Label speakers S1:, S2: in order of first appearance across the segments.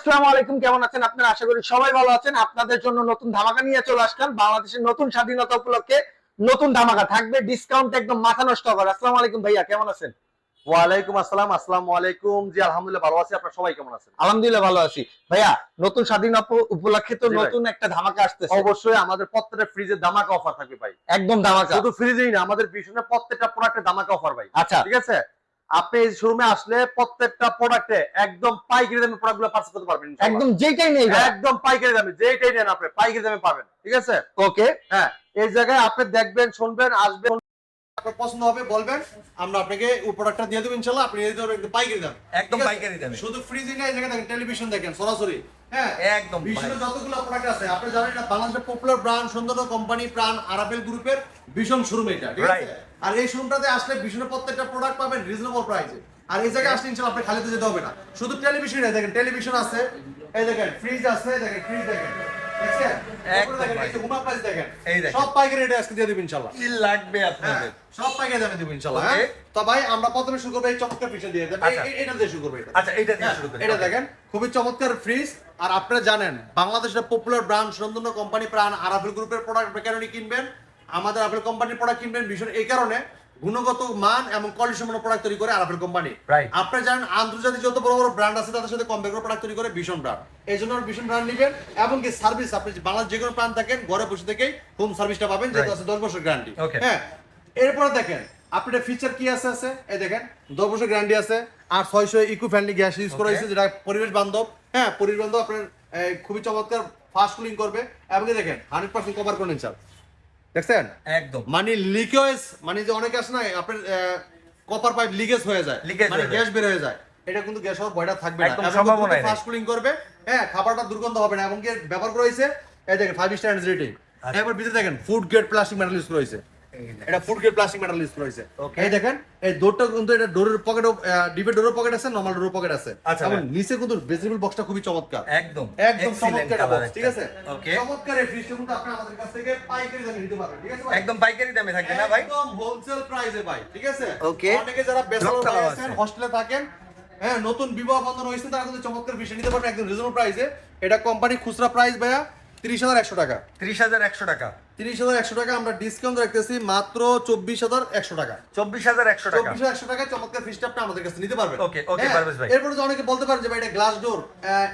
S1: আসসালামু আলাইকুম কেমন আছেন আপনারা? আশা করি সবাই ভালো আছেন। আপনাদের জন্য নতুন ধামাকা নিয়ে চলে আসলাম। বাংলাদেশের নতুন স্বাধীনতা উপলক্ষে নতুন ধামাকা থাকবে। ডিসকাউন্ট একদম মাথা নষ্ট করে আসসালামু আলাইকুম ভাইয়া কেমন আছেন?
S2: ওয়ালাইকুম আসসালাম আসসালামু আলাইকুম। জি আলহামদুলিল্লাহ ভালো আছি। আপনারা সবাই কেমন আছেন?
S1: আলহামদুলিল্লাহ ভালো আছি। ভাইয়া নতুন স্বাধীনতা উপলক্ষে তো নতুন একটা ধামাকা আসতেছে।
S2: অবশ্যই আমাদের প্রত্যেকটা ফ্রিজের ধামাকা অফার থাকবে ভাই।
S1: একদম ধামাকা।
S2: শুধু ফ্রিজেই না আমাদের পিছনে প্রত্যেকটা প্রোডাক্টে ধামাকা অফার ভাই।
S1: আচ্ছা।
S2: ঠিক আছে? আপনি এই শোরুমে আসলে প্রত্যেকটা প্রোডাক্টে একদম পাইকারি দামে প্রোডাক্টগুলো পারচেজ করতে পারবেন
S1: একদম যেটাই নেই
S2: একদম পাইকারি দামে যেটাই নেন আপনি পাইকারি দামে পাবেন ঠিক আছে?
S1: ওকে।
S2: হ্যাঁ এই জায়গায় আপনি দেখবেন শুনবেন আসবেন। আপনার পছন্দ হবে বলবেন আমরা আপনাকে ওই প্রোডাক্টটা দিয়ে দেবো ইনশাআল্লাহ। আপনি দেবেন একদম পাইকারি দামে
S3: একদম পাইকারি দামে।
S2: শুধু ফ্রিজই না এই জায়গায় দেখেন টেলিভিশন দেখেন সরাসরি হ্যাঁ?
S3: একদম ভাই।
S2: যতগুলো প্রোডাক্ট আছে আপনি জানেন না বাংলাদেশের পপুলার ব্র্যান্ড সুন্দর কোম্পানি প্রাণ আরাবেল গ্রুপের ভীষণ শোরুম এটা ঠিক আছে. আর এই শোরুমটাতে আসলে ভীষণের প্রত্যেকটা প্রোডাক্ট পাবেন রিজনেবল প্রাইসে আর এই জায়গায় আসলে ইনশাআল্লাহ আপনি খালিতে যেতে হবে না। শুধু টেলিভিশন দেখেন টেলিভিশন আছে এই দেখেন ফ্রিজ আছে দেখেন ফ্রিজ দেখেন দেখেন। এই দেখেন।
S3: এই দেখেন।
S2: সব পাইকারি রেটে আজকে দিয়ে দেব ইনশাআল্লাহ
S3: কি লাগবে আপনাদের?
S2: সব পাইকারি দামে দেব ইনশাআল্লাহ তো ভাই আমরা প্রথমে শুরু করব এই চমৎকার ফ্রিজটা দিয়ে। দেব। এটা দিয়ে শুরু করব
S3: আচ্ছা এটা দিয়ে শুরু করি।
S2: এটা দেখেন খুবই চমৎকার ফ্রিজ আর আপনারা জানেন বাংলাদেশের পপুলার ব্র্যান্ড সুন্দর কোম্পানি প্রাণ আর গ্রুপের প্রোডাক্ট কেন কিনবেন? আমাদের আপেল কোম্পানির প্রোডাক্ট কিনবেন ভীষণ এই কারণে গুণগত মান এবং কোয়ালিটি সম্পন্ন প্রোডাক্ট তৈরি করে আরাফেল কোম্পানি আপনারা জানেন আন্তর্জাতিক যত বড় বড় ব্র্যান্ড আছে তাদের সাথে কম বেগর প্রোডাক্ট তৈরি করে ভীষণ ব্র্যান্ড এই জন্য ভীষণ ব্র্যান্ড নেবেন এমনকি সার্ভিস আপনি বাংলাদেশ যে কোনো প্রান্ত থাকেন ঘরে বসে থেকেই হোম সার্ভিসটা পাবেন যেহেতু আছে দশ বছর গ্যারান্টি হ্যাঁ? এরপরে দেখেন আপনার ফিচার কি আছে আছে? এই দেখেন দশ বছর গ্যারান্টি আছে আর ছয়শো ইকো ফ্রেন্ডলি গ্যাস ইউজ করা হয়েছে যেটা পরিবেশ বান্ধব। হ্যাঁ পরিবেশ বান্ধব আপনার খুবই চমৎকার ফাস্ট কুলিং করবে। এবং দেখেন হান্ড্রেড পার্সেন্ট কভার করে নিন স্যার দেখছেন?
S3: একদম।
S2: মানে লিকেজ মানে যে অনেকে আছে না আপনার কপার পাইপ লিকেজ হয়ে যায়। মানে গ্যাস বের হয়ে যায়। এটা কিন্তু গ্যাস হওয়ার ভয়টা থাকবে
S3: একদম সম্ভাবনা নেই।
S2: ফাস্ট কুলিং করবে হ্যাঁ খাবারটা দুর্গন্ধ হবে না। এবং কি ব্যবহার করা হয়েছে এই দেখেন ফাইভ স্টার রেটিং। এবার ভিতরে দেখেন food grade plastic metal use করা হয়েছে এটা food grade plastic metal use করা হয়েছে।
S3: Okay.
S2: এই দেখেন এই ডোরটা কিন্তু এটা ডোরের পকেট ডিপের ডোরের পকেট আছে নরমাল ডোরের পকেট আছে।
S3: আচ্ছা,
S2: এবং নিচে কিন্তু ভেজিটেবল বক্সটা খুবই চমৎকার।
S3: একদম।
S2: একদম চমৎকার ঠিক আছে?
S3: ওকে
S2: চমৎকার এই ফ্রিজটা কিন্তু আপনি আমাদের কাছ থেকে পাইকারি দামে নিতে পারবেন ঠিক আছে
S3: একদম পাইকারি দামে থাকবে না ভাই?
S2: একদম হোলসেল প্রাইসে ভাই ঠিক আছে?
S3: Okay.
S2: অনেকে যারা
S3: Lock
S2: আছেন
S3: আছে।
S2: হস্টেলে থাকেন হ্যাঁ নতুন বিবাহ বন্ধন হয়েছে তারা কিন্তু চমৎকার বিষয় নিতে পারবেন একদম রিজনেবল প্রাইসে এটা কোম্পানি খুচরা প্রাইস ভাইয়া তিরিশ হাজার একশো টাকা।
S3: ত্রিশ হাজার একশো টাকা।
S2: তিরিশ হাজার একশো টাকা আমরা ডিসকাউন্ট রাখতেছি মাত্র চব্বিশ হাজার একশো টাকা।
S3: চব্বিশ হাজার একশো টাকা।
S2: চব্বিশ হাজার একশো টাকা চমৎকার ফ্রিজটা আপনি আমাদের কাছে নিতে পারবেন।
S3: ওকে
S2: ওকে
S3: পারভেজ ভাই।
S2: এরপরে তো অনেকে বলতে পারেন যে ভাই এটা গ্লাস ডোর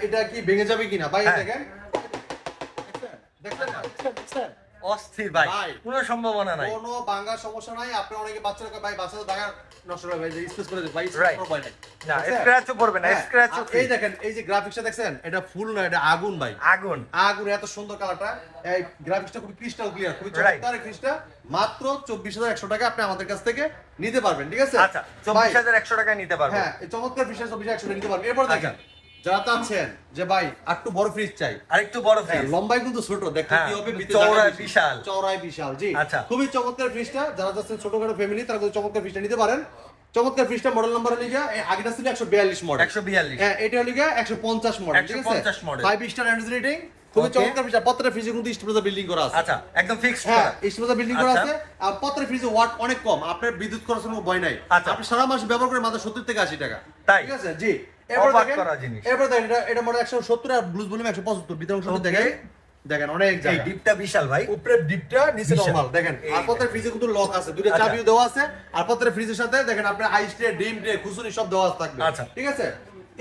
S2: এটা কি ভেঙে যাবে কিনা? ভাই
S3: হ্যাঁ।
S2: দেখেন। দেখছেন দেখছেন দেখছেন
S3: অস্থির ভাই।
S2: ভাই।
S3: কোনো সম্ভাবনা নাই।
S2: কোনো ভাঙার সমস্যা নাই। আপনি অনেকে বাচ্চারা কয়, ভাই বাচ্চাদের ভাঙার নষ্ট হবে ভাই স্পেস করে ভাই নাই।
S3: না স্ক্র্যাচও পড়বে না স্ক্র্যাচও
S2: এই দেখেন এই যে গ্রাফিক্সটা দেখছেন এটা ফুল না এটা আগুন ভাই।
S3: আগুন।
S2: আগুন এত সুন্দর কালারটা এই গ্রাফিক্সটা খুবই ক্রিস্টাল ক্লিয়ার খুবই চমৎকার ফ্রিজটা মাত্র চব্বিশ হাজার একশো টাকা আপনি আমাদের কাছ থেকে নিতে পারবেন ঠিক আছে?
S3: আচ্ছা
S2: ভাই,
S3: চব্বিশ হাজার একশো টাকায় নিতে পারবেন
S2: হ্যাঁ এই চমৎকার একশো টাকা নিতে পারবেন। এরপর দেখেন। যারা চাচ্ছেন যে ভাই একটু বড় ফ্রিজ চাই।
S3: আরেকটু বড়
S2: হ্যাঁ,
S3: ফ্রিজ
S2: লম্বাই কিন্তু ছোট দেখতে
S3: হ্যাঁ,
S2: কি হবে
S3: চওড়ায় বিশাল।
S2: চওড়ায় বিশাল জি।
S3: আচ্ছা।
S2: খুবই চমৎকার ফ্রিজটা যারা ছোটখাটো ফ্যামিলি তারা কিন্তু চমৎকার ফ্রিজটা নিতে পারেন। চমৎকার ফ্রিজটা মডেল নাম্বার হলো গিয়া আগেটা ছিল 142 মডেল
S3: একশো বিয়াল্লিশ।
S2: হ্যাঁ এটা হলো গিয়া 150 মডেল ঠিক আছে?
S3: 150 model।
S2: 5 স্টার এনার্জি রেটিং খুবই চমৎকার ফ্রিজ প্রত্যেকটা ফ্রিজে কিন্তু বিল্ডিং করা আছে।
S3: আচ্ছা একদম ফিক্সড
S2: হ্যাঁ বিল্ডিং করা
S3: আচ্ছা।
S2: আছে। আর প্রত্যেকটা ফ্রিজে ওয়াট অনেক কম। আপনার বিদ্যুৎ খরচের কোনো ভয় নাই।
S3: আচ্ছা।
S2: আপনি সারা মাস ব্যবহার করে মাত্র 70 থেকে 80 টাকা? ঠিক আছে? জি।
S3: অবাক করা জিনিস।
S2: এরপর দেখেন এটা এটা মডেল 170 আর ব্লুজ ভলিউম 175 ভিতরে অংশ দেখেন। দেখেন অনেক
S3: এই
S2: জায়গা।
S3: ডিপটা বিশাল ভাই।
S2: উপরে ডিপটা নিচে। নরমাল দেখেন। আর ফ্রিজে কিন্তু লক আছে। দুটো
S3: আচ্ছা।
S2: চাবিও দেওয়া আছে। আর ফ্রিজের সাথে দেখেন আপনার আইস ট্রে ডিম ট্রে সব দেওয়া থাকবে।
S3: আচ্ছা।
S2: ঠিক আছে?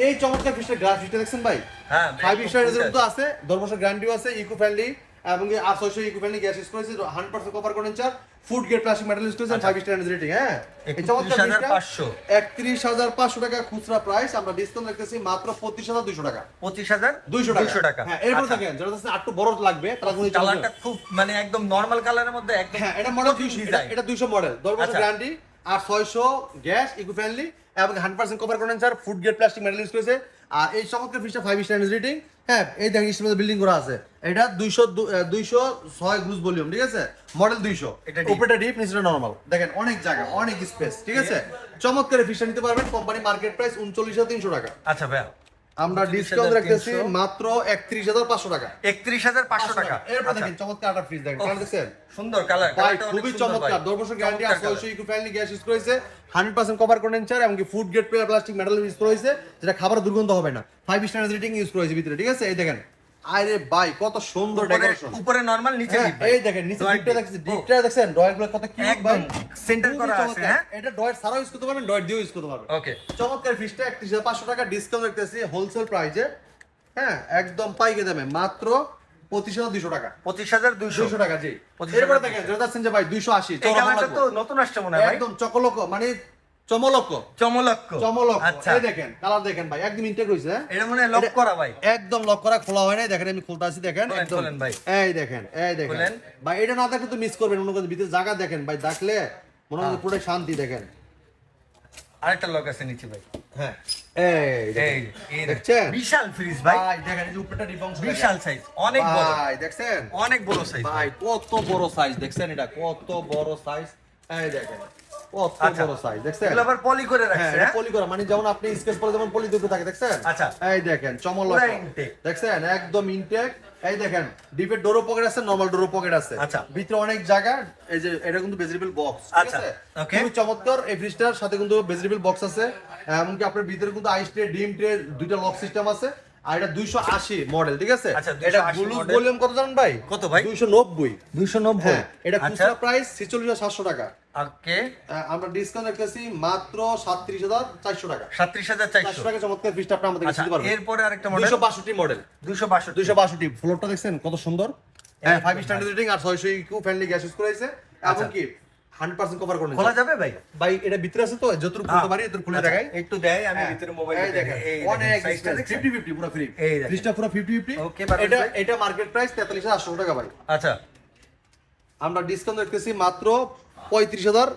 S2: এই চমৎকার ফ্রিজটা গ্লাস ফ্রিজটা দেখছেন ভাই?
S3: হ্যাঁ,
S2: ফাইভ স্টার রেজাল্ট তো আছে দশ বছর গ্যারান্টিও আছে ইকো ফ্রেন্ডলি এবং আর ছয়শো ইকো গ্যাস ইউজ করেছে hundred percent cover condenser food grade plastic metal use করেছে
S3: আচ্ছা।
S2: ফাইভ স্টার রেটিং হ্যাঁ এই
S3: 31,500
S2: একত্রিশ হাজার পাঁচশো টাকা খুচরা প্রাইস আমরা ডিসকাউন্ট রাখতেছি মাত্র পঁচিশ হাজার দুইশো টাকা
S3: পঁচিশ হাজার
S2: দুইশো টাকা
S3: দুইশো টাকা
S2: হ্যাঁ এরপর
S3: আচ্ছা।
S2: দেখেন যারা একটু বড় লাগবে তারা
S3: কালারটা খুব মানে একদম নরমাল কালারের মধ্যে একদম
S2: হ্যাঁ এটা মডেল দুইশো। এটা দুইশো মডেল দশ বছর
S3: আচ্ছা।
S2: গ্যারান্টি আর ছয়শো গ্যাস ইকো ফ্রেন্ডলি এবং hundred percent cover condenser food grade plastic metal use করেছে আর এই চমৎকার ফিসটা ফাইভ স্টার রেটিং হ্যাঁ এই দেখেন স্টিমের বিল্ডিং করা আছে। এটা দুইশো দুইশো ছয় গ্রুজ ভলিউম ঠিক আছে? মডেল দুইশো। উপরেটা ডিপ নিচেটা নর্মাল দেখেন অনেক জায়গা অনেক স্পেস ঠিক আছে? চমৎকার ফিসটা নিতে পারবেন। কোম্পানি মার্কেট প্রাইস উনচল্লিশ হাজার তিনশো টাকা।
S3: আচ্ছা ভাইয়া।
S2: আমরা ডিসকাউন্ট রাখতেছি মাত্র একত্রিশ হাজার পাঁচশো টাকা।
S3: একত্রিশ হাজার পাঁচশো টাকা।
S2: এরপর
S3: আচ্ছা,
S2: দেখেন চমৎকার একটা ফ্রিজ দেখেন কালার দেখছেন?
S3: সুন্দর কালার
S2: ভাই খুবই চমৎকার দশ বছর গ্যারান্টি আর ছয়শো ইকো ফ্রেন্ডলি গ্যাস ইউজ করেছে। হান্ড্রেড পার্সেন্ট কভার কন্ডেন্সার এবং food grade plastic metal use করেছে যেটা খাবার দুর্গন্ধ হবে না। ফাইভ স্টার রেটিং ইউজ করেছে ভিতরে ঠিক আছে? এই দেখেন আরে ভাই কত সুন্দর ডেকোরেশন
S3: উপরে নরমাল নিচে
S2: হ্যাঁ, এই দেখেন নিচে ডিপটা দেখছেন ডিপটা দেখছেনগুলো কত কিউট
S3: একদম
S2: ভাই?
S3: center করা আছে। হ্যাঁ?
S2: এটা ছাড়াও ইউজ করতে পারবেন ইউজ করতে পারবেন।
S3: ওকে
S2: চমৎকার ফিসটা একত্রিশ হাজার পাঁচশো টাকা ডিসকাউন্ট রাখতেছি হোলসেল প্রাইজে হ্যাঁ একদম পাইকে দামে মাত্র পঁচিশ হাজার দুশো টাকা।
S3: পঁচিশ হাজার দুইশো।
S2: দুশো টাকা জি। এরপরে দেখেন যে ভাই দুইশো আশি
S3: তো নতুন আসছে মনে হয়
S2: একদম চকলক মানে চমলক
S3: চমলক্ষ
S2: চমলক
S3: আচ্ছা।
S2: এই দেখেন কালার দেখেন ভাই একদম ইনটেক হ্যাঁ?
S3: এটা মনে লক করা ভাই।
S2: একদম লক করা খোলা হয় নাই দেখেন আমি খুলতে দেখেন একদম।
S3: ভাই।
S2: এই দেখেন এই দেখেন। ভাই এটা না দেখলে তো মিস করবেন অন্য কোনো ভিতরে জায়গা দেখেন ভাই দেখলে মনে হয় পুরো শান্তি দেখেন।
S3: আরেকটা লক আছে নিচে ভাই।
S2: হ্যাঁ
S3: বিশাল ফ্রিজ ভাই।
S2: ভাই দেখেন এই যে উপরটা ডিফাংস
S3: বিশাল সাইজ অনেক বড়।
S2: ভাই দেখছেন?
S3: অনেক বড় সাইজ
S2: ভাই কত বড় সাইজ দেখছেন এটা? কত বড় সাইজ এই দেখেন। কত
S3: আচ্ছা।
S2: বড় সাইজ দেখছেন
S3: এগুলো আবার পলি করে
S2: হ্যাঁ
S3: রাখছে হ্যাঁ
S2: পলি করা মানে যেমন আপনি স্কেচ পরে যেমন পলি দুটো থাকে দেখছেন
S3: আচ্ছা।
S2: এই দেখেন চমল
S3: পুরা intake।
S2: দেখছেন একদম ইনটেক এই দেখেন ডিপের ডোরো পকেট আছে নরমাল ডোরো পকেট আছে
S3: আচ্ছা।
S2: ভিতরে অনেক জায়গা এই যে এটা কিন্তু ভেজিটেবল বক্স
S3: আচ্ছা.
S2: খুবই চমৎকার এই ফ্রিজটার সাথে কিন্তু ভেজিটেবল বক্স আছে এমনকি আপনার ভিতরে কিন্তু আইস ট্রে ডিম ট্রে দুইটা লক সিস্টেম আছে আর এটা দুইশো আশি মডেল ঠিক আছে?
S3: আচ্ছা,
S2: এটা
S3: 280
S2: ভলিউম কত জানেন ভাই?
S3: কত ভাই?
S2: দুইশো নব্বই।
S3: দুইশো নব্বই।
S2: হ্যাঁ এটা
S3: আচ্ছা।
S2: খুচরা প্রাইস ছেচল্লিশ সাতশো টাকা।
S3: ওকে
S2: আমরা ডিসকাউন্ট রাখতেছি মাত্র সাতত্রিশ হাজার চারশো টাকা।
S3: সাত্রিশ হাজার
S2: চারশো। টাকা চমৎকার ফ্রিজটা আপনি আমাদের কাছে দিতে পারবেন
S3: এরপরে আরেকটা মডেল
S2: দুইশো বাষট্টি মডেল
S3: দুইশো বাষট্টি।
S2: দুইশো বাষট্টি। ফ্লোরটা দেখছেন কত সুন্দর? হ্যাঁ ফাইভ স্টার রেটিং আর ছয়শো ইকু ফ্রেন্ডলি গ্যাস ইউজ করেছে এবং কি? হান্ড্রেড পার্সেন্ট কভার করে
S3: খোলা যাবে ভাই?
S2: ভাই এটা ভিতরে আছে তো যতটুকু খুলতে পারি এত খুলে দেখাই।
S3: একটু দেয় আমি
S2: হ্যাঁ,
S3: ভিতরে মোবাইল
S2: দেখেন, অনেক ফিফটি ফিফটি পুরো ফ্রি
S3: এই
S2: ফ্রিজটা পুরো ফিফটি ফিফটি
S3: Okay,
S2: এটা এটা মার্কেট প্রাইস তেতাল্লিশ হাজার আটশো টাকা ভাই।
S3: আচ্ছা।
S2: আমরা ডিসকাউন্ট রাখতেছি মাত্র পঁয়ত্রিশ হাজার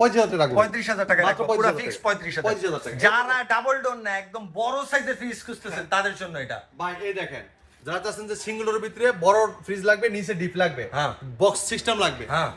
S2: পঁয়ত্রিশ টাকা
S3: পঁয়ত্রিশ হাজার টাকা
S2: মাত্র
S3: রাখব পুরো
S2: 35,000
S3: ফিক্স পঁয়ত্রিশ হাজার। যারা ডাবল ডোর না একদম বড় সাইজের ফ্রিজ খুঁজতেছেন তাদের জন্য এটা।
S2: ভাই এই দেখেন যারা চাচ্ছেন যে সিঙ্গুলোর ভিতরে বড় ফ্রিজ লাগবে নিচে ডিপ লাগবে
S3: হ্যাঁ।
S2: বক্স সিস্টেম লাগবে
S3: হ্যাঁ।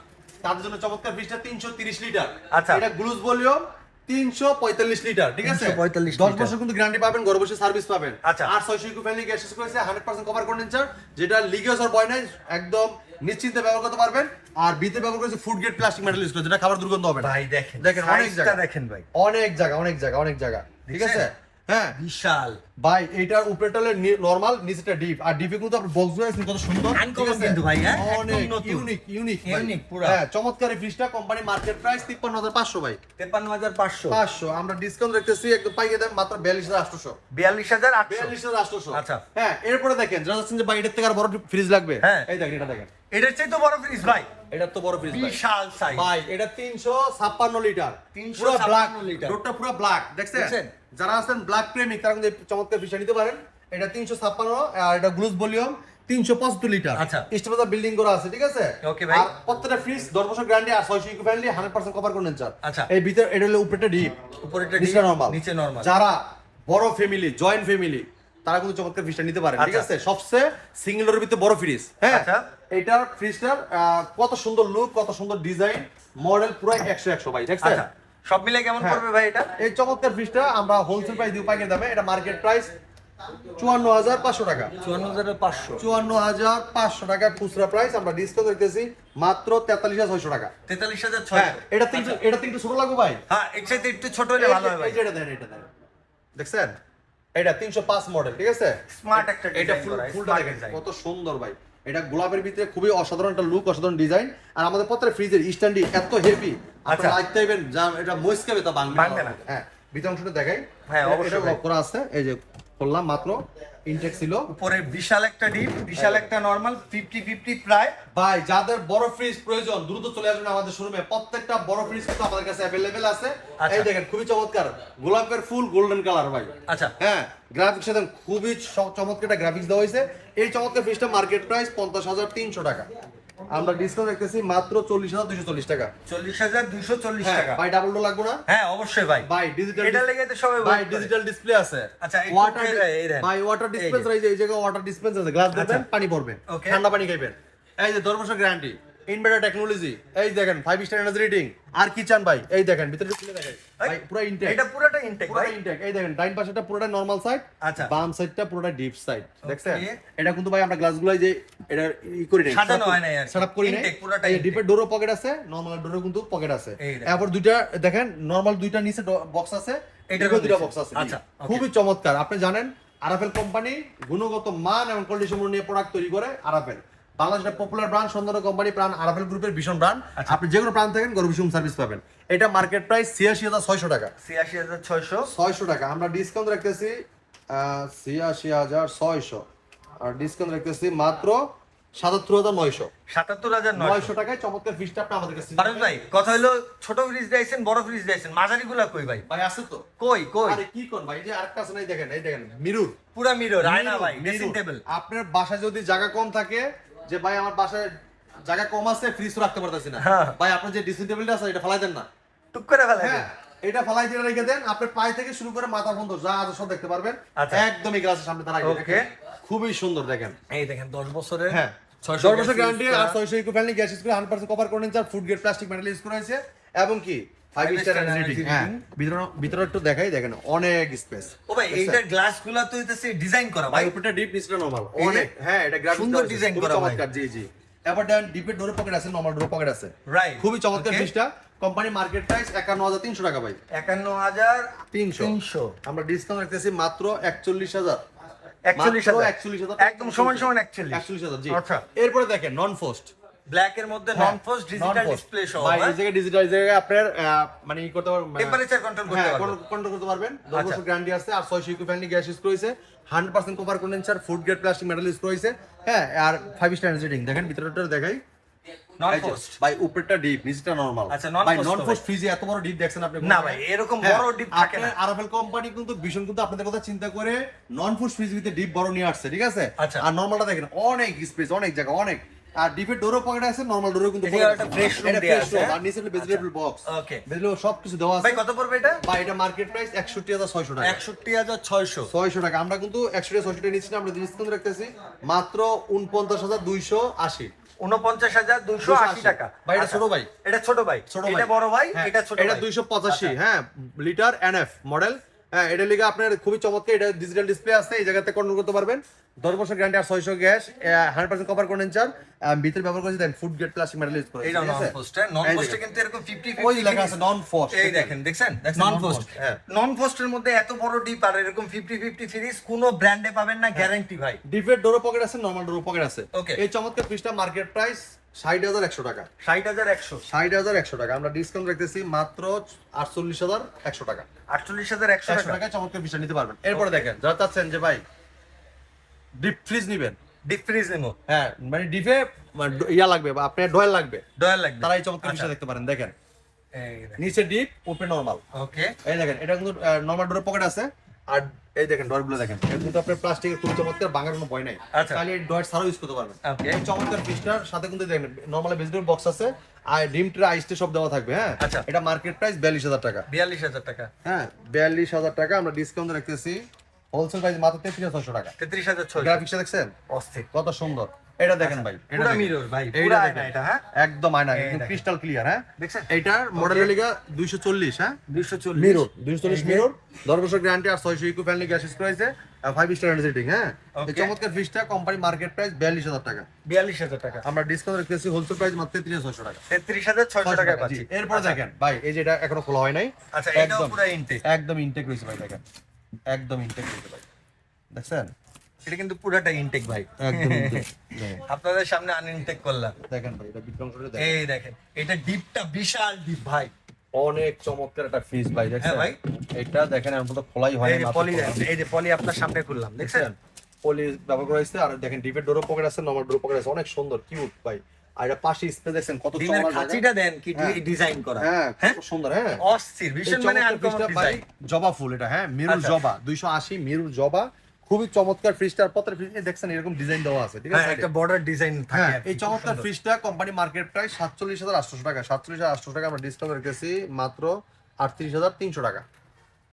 S2: তাদের জন্য চমৎকার ফ্রিজটা তিনশো তিরিশ লিটার
S3: আচ্ছা।
S2: এটা গ্লুজ ভলিউম তিনশো পঁয়তাল্লিশ লিটার ঠিক আছে
S3: 345
S2: দশ। বছর কিন্তু গ্যারান্টি পাবেন ঘরে বসে সার্ভিস পাবেন
S3: আচ্ছা।
S2: আর ছয়শো ইকো ফ্যামিলি গ্যাস করেছে হান্ড্রেড পার্সেন্ট কভার কন্ডেন্সার যেটা লিগেজ আর বয় নাই একদম নিশ্চিন্তে ব্যবহার করতে পারবেন আর বিতে ব্যবহার করেছে food grade plastic metal use করেছে যেটা খাবার দুর্গন্ধ হবে না
S3: ভাই দেখেন
S2: দেখেন অনেক জায়গা
S3: দেখেন ভাই
S2: অনেক জায়গা অনেক জায়গা অনেক জায়গা ঠিক আছে? হ্যাঁ।
S3: বিশাল।
S2: ভাই এটার উপরেটা নরমাল নিচেটা ডিপ আর ডিপে কিন্তু আপনার বক্সগুলো কত সুন্দর। আছে?
S3: কিন্তু ভাই, হ্যাঁ?
S2: অনেক। ইউনিক ইউনিক
S3: Unique পুরা।
S2: হ্যাঁ চমৎকার এই ফ্রিজটা কোম্পানি মার্কেট প্রাইস 53500 ভাই।
S3: তেপান্ন হাজার পাঁচশো।
S2: 500 আমরা ডিসকাউন্ট রাখতেছি একদম পাইয়ে দেন মাত্র 42800
S3: বিয়াল্লিশ হাজার আটশো।
S2: 42800
S3: আচ্ছা।
S2: হ্যাঁ এরপরে দেখেন যারা যাচ্ছেন যে ভাই এটার থেকে আর বড় ফ্রিজ লাগবে?
S3: হ্যাঁ।
S2: এই দেখেন এটা দেখেন।
S3: এটার চেয়ে তো বড় ফ্রিজ ভাই।
S2: এটা তো বড় ফ্রিজ
S3: বিশাল সাইজ
S2: ভাই এটা 356 লিটার।
S3: 356 লিটার।
S2: ডোরটা পুরো ব্ল্যাক দেখছেন? যারা আছেন ব্ল্যাক প্রেমিক তারা কিন্তু চমৎকার ফ্রিজটা নিতে পারেন এটা 356 আর এটা গ্লুজ ভলিউম 375 লিটার
S3: আচ্ছা।
S2: বিল্ডিং করা আছে ঠিক আছে
S3: Okay, ভাই।
S2: আর প্রত্যেকটা ফ্রিজ 10 বছর গ্যারান্টি আর 600 ইকো ফ্রেন্ডলি 100% কভার কন্ডেন্সার
S3: আচ্ছা।
S2: এই ভিতর এটা হলো উপরেটা ডিপ
S3: deep,
S2: নরমাল
S3: নিচে normal।
S2: যারা বড় ফ্যামিলি জয়েন্ট ফ্যামিলি তারা কিন্তু চমৎকার ফ্রিজটা নিতে পারেন ঠিক
S3: আচ্ছা।
S2: আছে সবচেয়ে সিঙ্গেলের ভিতরে বড় ফ্রিজ হ্যাঁ
S3: আচ্ছা।
S2: এটার ফ্রিজটার কত সুন্দর লুক কত সুন্দর ডিজাইন মডেল পুরো একশো একশো ভাই দেখছেন
S3: আচ্ছা সব মিলে কেমন
S2: হ্যাঁ।
S3: পড়বে ভাই এটা?
S2: এই চমৎকার ফ্রিজটা আমরা হোলসেল প্রাইস দিই পাইকারি দামে। এটা মার্কেট প্রাইস চুয়ান্ন হাজার পাঁচশো টাকা।
S3: চুয়ান্ন হাজার পাঁচশো।
S2: চুয়ান্ন হাজার পাঁচশো টাকা খুচরা প্রাইস আমরা ডিসকাউন্ট করতেছি মাত্র তেতাল্লিশ হাজার ছয়শো টাকা।
S3: তেতাল্লিশ হাজার
S2: হ্যাঁ
S3: ছয়শো
S2: এটা তিনটে এটা তিনটে ছোট লাগবে ভাই?
S3: হ্যাঁ এর চাইতে একটু ছোট হলে ভালো হয় ভাই।
S2: এটা দেন এটা দেন। দেখছেন? এটা তিনশো পাঁচ মডেল ঠিক আছে?
S3: স্মার্ট একটা
S2: এটা ফুল ফুলটা দেখেন কত সুন্দর ভাই। এটা গোলাপের ভিতরে খুবই অসাধারণ একটা লুক অসাধারণ ডিজাইন আর আমাদের পত্রে ফ্রিজের স্ট্যান্ডি এত হেভি
S3: আচ্ছা।
S2: লাগতে হইবেন যা এটা মস্কাবে তা ভাঙবে হ্যাঁ ভিতর অংশটা দেখাই।
S3: হ্যাঁ, অবশ্যই
S2: করা আছে এই যে করলাম মাত্র। ইনটেক ছিল।
S3: উপরে বিশাল একটা ডিপ বিশাল একটা নরমাল ফিফটি ফিফটি প্রায়।
S2: ভাই যাদের বড় ফ্রিজ প্রয়োজন দ্রুত চলে আসবেন আমাদের শোরুমে প্রত্যেকটা বড় ফ্রিজ কিন্তু আমাদের কাছে অ্যাভেলেবেল আছে।
S3: আচ্ছা।
S2: এই দেখেন খুবই চমৎকার। গোলাপের ফুল গোল্ডেন কালার ভাই।
S3: আচ্ছা।
S2: হ্যাঁ গ্রাফিক্স সাথে খুবই চমৎকার একটা গ্রাফিক্স দেওয়া হয়েছে। এই চমৎকার ফ্রিজটা মার্কেট প্রাইস পঞ্চাশ হাজার তিনশো টাকা। আমরা ডিসকাউন্ট দেখতেছি মাত্র চল্লিশ হাজার দুশো চল্লিশ টাকা।
S3: চল্লিশ হাজার দুশো চল্লিশ
S2: হ্যাঁ
S3: টাকা।
S2: ভাই ডাবল ডোর লাগবে না?
S3: হ্যাঁ অবশ্যই ভাই।
S2: ভাই ডিজিটাল
S3: এটা লেগে তো সবাই
S2: ভাই ডিজিটাল ডিসপ্লে আছে।
S3: আচ্ছা,
S2: ওয়াটার ভাই ওয়াটার ডিসপেন্সার এই যে এই জায়গায় ওয়াটার ডিসপেন্সার আছে। গ্লাস দেবেন
S3: আচ্ছা।
S2: পানি পড়বে. ঠান্ডা পানি খাইবেন। এই যে দশ বছর গ্যারান্টি। ইনভার্টার টেকনোলজি এই দেখেন ফাইভ স্টার এনার্জি রেটিং আর কি চান ভাই? এই দেখেন ভিতরে খুলে দেখেন ভাই পুরো ইনটেক
S3: এটা পুরোটা ইনটেক ভাই।
S2: ইনটেক এই দেখেন ডাইন পাশেটা পুরোটা নরমাল সাইড
S3: আচ্ছা।
S2: বাম সাইডটা পুরোটা ডিপ সাইড দেখছেন? এটা কিন্তু ভাই আমরা গ্লাসগুলাই যে এটা ই করি নাই
S3: সাজানো হয় নাই আর।
S2: সেটআপ করি নাই।
S3: পুরোটা
S2: এই ডিপের ডোরও পকেট আছে নরমাল ডোরও কিন্তু পকেট আছে। এরপর দুইটা দেখেন নরমাল দুইটা নিচে বক্স আছে
S3: এটারও
S2: দুইটা বক্স আছে।
S3: আচ্ছা,
S2: খুবই চমৎকার। আপনি জানেন আরাফেল কোম্পানি গুণগত মান এবং কন্ডিশন নিয়ে প্রোডাক্ট তৈরি করে আরাফেল বাংলাদেশের পপুলার ব্র্যান্ড সুন্দর কোম্পানি প্রাণ আরাফেল গ্রুপের ভীষণ ব্র্যান্ড
S3: আচ্ছা।
S2: আপনি যে কোনো প্রান্ত থাকেন গর্ব ভীষণ সার্ভিস পাবেন। এটা মার্কেট প্রাইস ছিয়াশি হাজার ছয়শো টাকা।
S3: ছিয়াশি হাজার ছয়শো।
S2: ছয়শো টাকা। আমরা ডিসকাউন্ট রাখতেছি ছিয়াশি হাজার ছয়শো। আর ডিসকাউন্ট রাখতেছি মাত্র সাতাত্তর হাজার নয়শো।
S3: সাতাত্তর হাজার নয়শো।
S2: টাকায় চমৎকার ফিসটা আপনি আমাদের কাছে
S3: পারুল ভাই কথা হলো ছোট ফ্রিজ দিয়েছেন বড় ফ্রিজ দিয়েছেন। মাঝারি গুলা কই ভাই?
S2: ভাই আছে তো।
S3: কই কই?
S2: আরে কি কোন ভাই? এই যে আরেকটা আছে না দেখেন এই দেখেন মিরুর।
S3: পুরা মিরর আয়না ভাই ড্রেসিং টেবিল
S2: আপনার বাসায় যদি জায়গা কম থাকে যে ভাই আমার বাসায় জায়গা কম আছে ফ্রিজ রাখতে পারতেছি না।
S3: হ্যাঁ।
S2: ভাই আপনার যে ড্রেসিং টেবিলটা আছে এটা ফেলাই দেন না।
S3: টুক করে ফেলা
S2: হ্যাঁ এটা ফেলাই দিয়ে রেখে দেন। আপনার পায়ে থেকে শুরু করে মাথা পর্যন্ত যা আছে সব দেখতে পারবেন।
S3: আচ্ছা।
S2: একদমই গ্লাসের সামনে তারা
S3: Okay.
S2: খুবই সুন্দর দেখেন।
S3: এই দেখেন দশ বছরের
S2: হ্যাঁ। বছর গ্যারান্টি আর গ্যাস ইউজ করে। Cover condenser food grade plastic metal use করা হয়েছে। এবং কি? ফাইভ স্টার
S3: star
S2: হ্যাঁ। ভিতরে ভিতরে একটু দেখাই দেখেন অনেক স্পেস
S3: ও ভাই এইটার গ্লাসগুলা তো হইতেছে ডিজাইন করা
S2: ভাই।
S3: ভাই
S2: উপরটা ডিপ নিচটা নরমাল অনেক হ্যাঁ এটা গ্রাফিক্স
S3: সুন্দর design করা
S2: চমৎকার জি জি। এবার দেখেন ডিপের ডোরে পকেট আছে নরমাল ডোরে পকেট আছে।
S3: Right.
S2: খুবই চমৎকার ফিসটা কোম্পানি মার্কেট প্রাইস একান্ন হাজার তিনশো টাকা ভাই।
S3: একান্ন হাজার
S2: তিনশো।
S3: তিনশো।
S2: আমরা ডিসকাউন্ট রাখতেছি মাত্র একচল্লিশ হাজার।
S3: একচল্লিশ
S2: মাত্র
S3: হাজার। একদম সমান সমান একচল্লিশ।
S2: একচল্লিশ হাজার জি।
S3: আচ্ছা।
S2: এরপরে দেখেন নন ফোস্ট
S3: ব্ল্যাক এর মধ্যে নন ফোস্ট ডিজিটাল ডিসপ্লে সহ হ্যাঁ?
S2: ভাই এই জায়গায় ডিজিটাল এই জায়গায় আপনার মানে ই করতে পারবেন
S3: টেম্পারেচার কন্ট্রোল করতে
S2: হ্যাঁ
S3: পারবেন।
S2: কন্ট্রোল করতে পারবেন। দশ
S3: আচ্ছা।
S2: বছর গ্যারান্টি আছে আর ছয়শো ইকো ফ্রেন্ডলি গ্যাস ইউজ করেছে। Hundred percent cover condenser food grade plastic metal use করেছে। হ্যাঁ আর ফাইভ স্টার রেটিং দেখেন ভিতরটা দেখাই।
S3: নন ফোস্ট
S2: ভাই উপরটা ডিপ নিচটা নরমাল
S3: আচ্ছা, non
S2: ভাই নন
S3: তো
S2: ফ্রিজে এত বড় ডিপ দেখছেন আপনি
S3: না ভাই, এরকম
S2: হ্যাঁ,
S3: বড় deep থাকে না।
S2: আরএফএল কোম্পানি কিন্তু ভীষণ কিন্তু আপনাদের কথা চিন্তা করে নন পোস্ট ফ্রিজ ডিপ বড় নিয়ে আসছে ঠিক আছে?
S3: আচ্ছা।
S2: আর নরমালটা দেখেন অনেক স্পেস অনেক জায়গা অনেক। আর ডিপের ডোরও পকেট আছে নরমাল ডোরও কিন্তু
S3: এটা একটা room
S2: এটা
S3: দেয়া আছে?
S2: আর নিচে ভেজিটেবল বক্স
S3: Okay.
S2: ভেজিটেবল সব কিছু দেওয়া আছে।
S3: ভাই কত পড়বে এটা?
S2: ভাই এটা মার্কেট প্রাইস একষট্টি হাজার ছয়শো টাকা।
S3: একষট্টি হাজার ছয়শো।
S2: ছয়শো টাকা। আমরা কিন্তু একশো টাকা নিচ্ছি না, আমরা ডিসকাউন্ট রাখতেছি। মাত্র উনপঞ্চাশ হাজার দুইশো আশি।
S3: উনপঞ্চাশ হাজার দুইশো আশি টাকা।
S2: ভাই, এটা
S3: আচ্ছা।
S2: ছোট ভাই।
S3: এটা ছোট ভাই।
S2: ছোট
S3: এটা বড় ভাই
S2: হ্যাঁ,
S3: এটা ছোট
S2: এটা দুইশো পঁচাশি হ্যাঁ লিটার এনএফ মডেল হ্যাঁ এটা লিগে আপনার খুবই চমৎকার এটা ডিজিটাল ডিসপ্লে আছে এই জায়গাতে কন্ট্রোল করতে পারবেন। দশ বছর গ্যারান্টি আর ছয়শো gas hundred percent cover condenser ভিতরে ব্যবহার করেছি দেন food grade plastic metal use করে
S3: এইটা নন হ্যাঁ নন
S2: দেখেন।
S3: কিন্তু এরকম ফিফটি
S2: ওই লেখা আছে নন ফোস্ট
S3: এই দেখেন। দেখছেন? নন
S2: হ্যাঁ।
S3: নন পোস্টের মধ্যে এত বড় ডিপ আর এরকম ফিফটি ফিফটি ফ্রিজ কোনো ব্র্যান্ডে পাবেন না গ্যারান্টি ভাই।
S2: ডিপের ডোরো পকেট আছে নর্মাল ডোরো পকেট আছে. এই চমৎকার পিসটা মার্কেট প্রাইস ষাট হাজার একশো টাকা।
S3: ষাট হাজার একশো।
S2: ষাট হাজার একশো টাকা। আমরা ডিসকাউন্ট রাখতেছি মাত্র আটচল্লিশ হাজার একশো টাকা।
S3: আটচল্লিশ হাজার একশো টাকা।
S2: চমৎকার পিসটা নিতে পারবেন। এরপরে দেখেন যারা চাচ্ছেন যে ভাই ডিপ ফ্রিজ নিবেন।
S3: ডিপ ফ্রিজ নেব।
S2: হ্যাঁ মানে ডিপে ইয়া লাগবে বা আপনার ডয়েল লাগবে।
S3: দয়াল লাগবে।
S2: তারা এই চমৎকার পিসটা দেখতে পারেন দেখেন।
S3: দেখেন।
S2: নিচে ডিপ উপরে নর্মাল
S3: ওকে
S2: এই দেখেন এটা কিন্তু নর্মাল ডোরের পকেট আছে। আর এই দেখেন ডয়ারগুলো দেখেন। কিন্তু আপনার প্লাস্টিকের খুব চমৎকার ভাঙার কোনো ভয় নাই।
S3: আচ্ছা।
S2: তাহলে এই ডয়ার ছাড়াও ইউজ করতে পারবেন. এই চমৎকার পিসটার সাথে কিন্তু দেখেন নর্মাল ভেজিটেবল বক্স আছে আর ডিম ট্রে আইসটে সব দেওয়া থাকবে হ্যাঁ?
S3: আচ্ছা।
S2: এটা মার্কেট প্রাইস বিয়াল্লিশ হাজার টাকা।
S3: বিয়াল্লিশ হাজার টাকা।
S2: হ্যাঁ বিয়াল্লিশ হাজার টাকা আমরা ডিসকাউন্ট রাখতেছি। হোলসেল প্রাইস মাত্র তেত্রিশ হাজার ছশো টাকা।
S3: তেত্রিশ হাজার ছয়শো।
S2: গ্রাফিক্সটা দেখছেন?
S3: অস্থির।
S2: কত সুন্দর। এটা দেখেন ভাই এটা
S3: mirror ভাই, পুরা। আয়না এটা, হ্যাঁ?
S2: একদম আয়না একদম ক্রিস্টাল ক্লিয়ার হ্যাঁ?
S3: দেখছেন?
S2: এইটার মডেলের লিগা দুইশো চল্লিশ হ্যাঁ?
S3: দুইশো চল্লিশ।
S2: মিরর দুইশো চল্লিশ মিরর দশ বছর গ্যারান্টি আর ছয়শো ইকো ফ্যানলি গ্যাস করেছে ফাইভ স্টার রেটিং হ্যাঁ? এই চমৎকার ফিসটা কোম্পানি মার্কেট প্রাইস বিয়াল্লিশ হাজার টাকা।
S3: বিয়াল্লিশ হাজার টাকা।
S2: আমরা ডিসকাউন্ট রেখেছি হোলসেল প্রাইস মাত্র তেত্রিশ ছয়শো টাকা।
S3: তেত্রিশ হাজার ছয়শো টাকায় পাচ্ছি।
S2: এরপরে দেখেন ভাই এই যে এটা এখনও খোলা হয় নাই।
S3: আচ্ছা, এটাও
S2: একদম
S3: পুরা intake।
S2: একদম ইনটেক রয়েছে ভাই দেখেন। একদম ইনটেক রয়েছে ভাই। দেখছেন?
S3: এটা কিন্তু পুরাটা ইনটেক ভাই।
S2: দেখেন।
S3: আপনাদের সামনে আনইনটেক করলাম
S2: দেখেন ভাই এটা দেখেন
S3: এই দেখেন এটা ডিপটা বিশাল ডিপ ভাই
S2: অনেক চমৎকার একটা ফিস ভাই দেখছেন
S3: হ্যাঁ ভাই।
S2: এটা দেখেন এখন তো খোলাই হয়
S3: যে পলি এই যে পলি আপনার সামনে খুললাম দেখছেন
S2: পলি ব্যবহার করা হয়েছে আর দেখেন ডিপের ডোরো পকেট আছে নর্মাল ডোরো পকেট আছে অনেক সুন্দর কিউট ভাই আর এটা পাশে স্পেস দেখছেন কত জায়গা।
S3: খাঁচিটা দেন কি
S2: হ্যাঁ।
S3: ডিজাইন করা
S2: হ্যাঁ
S3: হ্যাঁ
S2: কত সুন্দর হ্যাঁ
S3: অস্থির ভীষণ মানে আনকমন
S2: জবা ফুল এটা হ্যাঁ মিরুর
S3: আচ্ছা।
S2: জবা দুইশো আশি মিরুর জবা খুবই চমৎকার ফ্রিজটার পত্রের ফ্রিজ দেখছেন এরকম ডিজাইন দেওয়া আছে ঠিক
S3: হ্যাঁ
S2: আছে
S3: একটা বর্ডার ডিজাইন থাকে
S2: হ্যাঁ এই চমৎকার। ফ্রিজটা কোম্পানি মার্কেট প্রাইস সাতচল্লিশ হাজার আটশো টাকা সাতচল্লিশ হাজার আটশো টাকা আমরা ডিসকাউন্ট রেখেছি মাত্র আটত্রিশ হাজার তিনশো টাকা